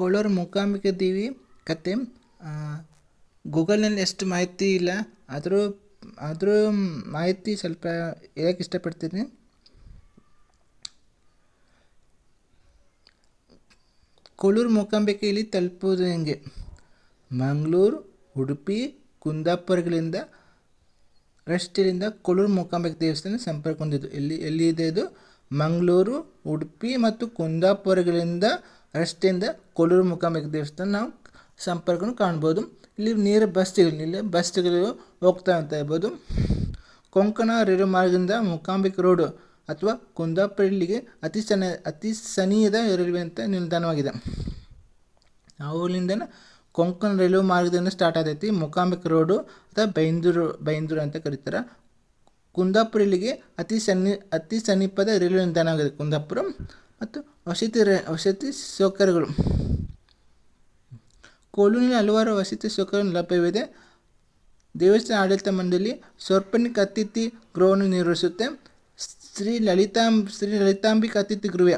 ಕೊಳ್ಳೂರು ಮೂಕಾಂಬಿಕೆ ದೇವಿ ಕತೆ ಗೂಗಲ್ನಲ್ಲಿ ಎಷ್ಟು ಮಾಹಿತಿ ಇಲ್ಲ. ಆದರೂ ಆದರೂ ಮಾಹಿತಿ ಸ್ವಲ್ಪ ಹೇಳಕ್ಕೆ ಇಷ್ಟಪಡ್ತೀನಿ. ಕೊಳೂರು ಮೂಕಾಂಬಿಕೆ ಇಲ್ಲಿ ತಲುಪೋದು ಹೆಂಗೆ? ಮಂಗಳೂರು, ಉಡುಪಿ, ಕುಂದಾಪುರಗಳಿಂದ ರಸ್ತೆಯಿಂದ ಕೊಳೂರು ಮೂಕಾಂಬಿಕೆ ದೇವಸ್ಥಾನ ಸಂಪರ್ಕ ಹೊಂದಿದ್ದು. ಎಲ್ಲಿ, ಎಲ್ಲಿದೆ ಇದು? ಮಂಗಳೂರು, ಉಡುಪಿ ಮತ್ತು ಕುಂದಾಪುರಗಳಿಂದ ರಸ್ತೆಯಿಂದ ಕೊಲೂರು ಮುಖಾಮುಖಿ ದೇವಸ್ಥಾನ ನಾವು ಸಂಪರ್ಕವನ್ನು ಕಾಣ್ಬೋದು. ಇಲ್ಲಿ ನೇರ ಬಸ್ಗಳು ಇಲ್ಲಿ ಬಸ್ಗಳು ಹೋಗ್ತಾ ಅಂತ ಇರ್ಬೋದು ಕೊಂಕಣ ರೈಲು ಮಾರ್ಗದಿಂದ ಮೂಕಾಂಬಿಕೆ ರೋಡು ಅಥವಾ ಕುಂದಾಪುರ ಅತಿ ಸನ, ಅತಿ ಸನಿಹದ ರೈಲ್ವೆ ಅಂತ ನಿಲ್ದಾಣವಾಗಿದೆ. ಅವುಗಳಿಂದ ಕೊಂಕಣ ರೈಲ್ವೆ ಮಾರ್ಗದಿಂದ ಸ್ಟಾರ್ಟ್ ಆಗೈತಿ ಮೂಕಾಂಬಿಕೆ ರೋಡು ಅಥವಾ ಬೈಂದೂರು ಬೈಂದೂರು ಅಂತ ಕರೀತಾರೆ. ಕುಂದಾಪುರ ಇಲ್ಲಿಗೆ ಅತಿ ಸನ್ನಿ ಅತಿ ಸಮೀಪದ ರೈಲ್ವೆ ನಿಲ್ದಾಣವಾಗಿದೆ ಕುಂದಾಪುರ. ಮತ್ತು ವಸತಿ ರ, ವಸತಿ ಸೌಕರ್ಯಗಳು. ಕೋಲೂರಿನ ಹಲವಾರು ವಸತಿ ಸೌಕರ್ಯಗಳು ಲಭ್ಯವಿದೆ. ದೇವಸ್ಥಾನ ಆಡಳಿತ ಮಂಡಳಿ ಸೌರ್ಪಣಿಕ ಅತಿಥಿ ಗೃಹವನ್ನು ನಿರ್ವಹಿಸುತ್ತೆ. ಶ್ರೀ ಲಲಿತಾಂ, ಶ್ರೀ ಲಲಿತಾಂಬಿಕ ಅತಿಥಿ ಗೃಹ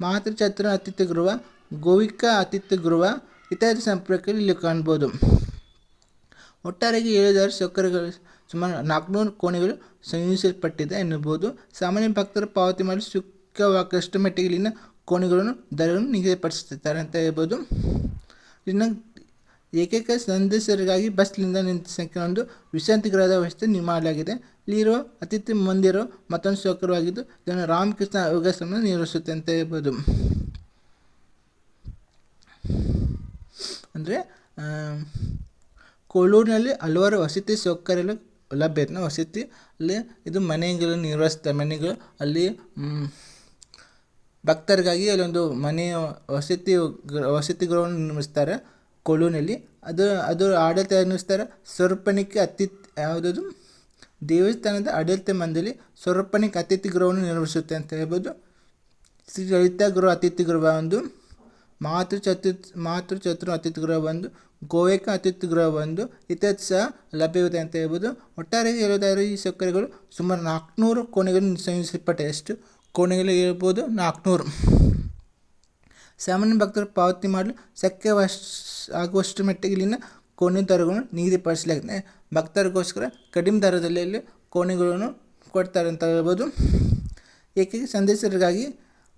ಮಾತೃಚತ್ರ ಅತಿಥಿ ಗೃಹ, ಗೋವಿಕಾ ಅತಿಥಿ ಗೃಹ ಇತ್ಯಾದಿ ಸಂಪರ್ಕ ಇಲ್ಲಿ ಕಾಣ್ಬೋದು ಒಟ್ಟಾರೆಗೆ ಏಳು ಸೌಕರ್ಯಗಳು ಸುಮಾರು ನಾಲ್ಕುನೂರು ಕೋಣೆಗಳು ಸಂಯೋಜಿಸಲ್ಪಟ್ಟಿದೆ ಎನ್ನಬಹುದು. ಸಾಮಾನ್ಯ ಭಕ್ತರು ಪಾವತಿ ಮಾಡಲು ಸುಖವಾಗಷ್ಟು ಮಟ್ಟಿಗೆ ಇಲ್ಲಿನ ಕೋಣೆಗಳನ್ನು ದರಗಳನ್ನು ನಿಗದಿಪಡಿಸುತ್ತಾರೆ ಅಂತ ಹೇಳ್ಬೋದು. ಇನ್ನು ಏಕೈಕ ಸಂದರ್ಶಕರಿಗಾಗಿ ಬಸ್ನಿಂದ ನಿಂತ ಸಂಖ್ಯೆ ಒಂದು ವಿಶ್ರಾಂತಿ ಗೃಹದ ವ್ಯವಸ್ಥೆ ನಿರ್ಮಾಣಲಾಗಿದೆ ಇಲ್ಲಿರುವ ಅತಿಥಿ ಮಂದಿರ ಮತ್ತೊಂದು ಸೌಕರ್ಯವಾಗಿದ್ದು, ಇದನ್ನು ರಾಮಕೃಷ್ಣ ಯೋಗಾಶ್ರಮ ನಿರ್ವಹಿಸುತ್ತೆ ಅಂತ ಹೇಳ್ಬೋದು. ಅಂದರೆ ಕೋಳೂರಿನಲ್ಲಿ ಹಲವಾರು ವಸತಿ ಸೌಕರ್ಯಗಳು ಲಭ್ಯತೆ ವಸತಿ, ಅಲ್ಲಿ ಇದು ಮನೆಗಳು ನಿರ್ವಹಿಸ್ತಾರೆ ಮನೆಗಳು, ಅಲ್ಲಿ ಭಕ್ತರಿಗಾಗಿ ಅಲ್ಲೊಂದು ಮನೆ ವಸತಿ ವಸತಿ ಗೃಹವನ್ನು ನಿರ್ಮಿಸ್ತಾರೆ, ಕೊಳೂರಿನಲ್ಲಿ. ಅದು ಅದು ಆಡಳಿತ ನಿರ್ಮಿಸ್ತಾರೆ. ಸೌರ್ಪಣಿಕೆ ಅತಿಥಿ, ಯಾವುದದು? ದೇವಸ್ಥಾನದ ಆಡಳಿತ ಮಂದಿಲಿ ಸೌರ್ಪಣಿಕ ಅತಿಥಿ ಗೃಹವನ್ನು ನಿರ್ಮಿಸುತ್ತೆ ಅಂತ ಹೇಳ್ಬೋದು. ಶ್ರೀ ಲಲಿತಾ ಗೃಹ ಅತಿಥಿ ಗೃಹ ಒಂದು, ಮಾತೃ ಚತು ಮಾತೃ ಚತುರ್ ಅತಿಥಿ ಗೃಹ ಒಂದು, ಗೋವೇಕ ಅತಿಥಿ ಗೃಹ ಒಂದು, ಇತ್ಯಾದಿ ಸಹ ಲಭ್ಯವಿದೆ ಅಂತ ಹೇಳ್ಬೋದು. ಒಟ್ಟಾರೆ ಹೇಳೋದಾದ್ರೆ ಈ ಸೌಕರ್ಯಗಳು ಸುಮಾರು ನಾಲ್ಕುನೂರು ಕೋಣೆಗಳನ್ನು ಸಂಯೋಜಿಸಲ್ಪಟ್ಟೆ ಎಷ್ಟು ಕೋಣೆಗಳು ಇರ್ಬೋದು ನಾಲ್ಕುನೂರು ಸಾಮಾನ್ಯ ಭಕ್ತರು ಪಾವತಿ ಮಾಡಲು ಶಕ್ಯವಶ್ ಆಗುವಷ್ಟು ಮಟ್ಟಿಗೆ ಇಲ್ಲಿನ ಕೋಣೆ ದರಗಳನ್ನು ನಿಗದಿಪಡಿಸಲಾಗಿದೆ. ಭಕ್ತರಿಗೋಸ್ಕರ ಕಡಿಮೆ ದರದಲ್ಲಿ ಕೋಣೆಗಳನ್ನು ಕೊಡ್ತಾರೆ ಅಂತ ಹೇಳ್ಬೋದು. ಏಕೆ ಸಂದೇಶರಿಗಾಗಿ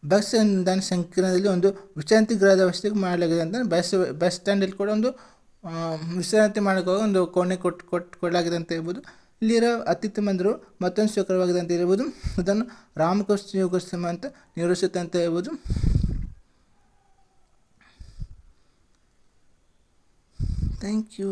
ಬಸ್ ನಿಲ್ದಾಣ ಸಂಕೀರ್ಣದಲ್ಲಿ ಒಂದು ವಿಶ್ರಾಂತಿ ಗೃಹದ ವ್ಯವಸ್ಥೆ ಮಾಡಲಾಗಿದೆ ಅಂತ ಬಸ್ ಬಸ್ ಸ್ಟ್ಯಾಂಡಲ್ಲಿ ಕೂಡ ಒಂದು ವಿಶ್ರಾಂತಿ ಮಾಡೋಕೆ ಒಂದು ಕೋಣೆ ಕೊಟ್ಟು ಕೊಟ್ಟು ಕೊಡಲಾಗಿದೆ ಅಂತ ಹೇಳ್ಬೋದು. ಇಲ್ಲಿರೋ ಅತಿಥಿ ಮಂದಿರು ಮತ್ತೊಂದು ಶುಕ್ರವಾಗಿದೆ ಅಂತ ಹೇಳ್ಬೋದು. ಅದನ್ನು ರಾಮಕೃಷ್ಣ ಯೋಗಾಶ್ರಮ ಅಂತ ನಿರ್ವಹಿಸುತ್ತೆ ಅಂತ ಹೇಳ್ಬೋದು. Thank you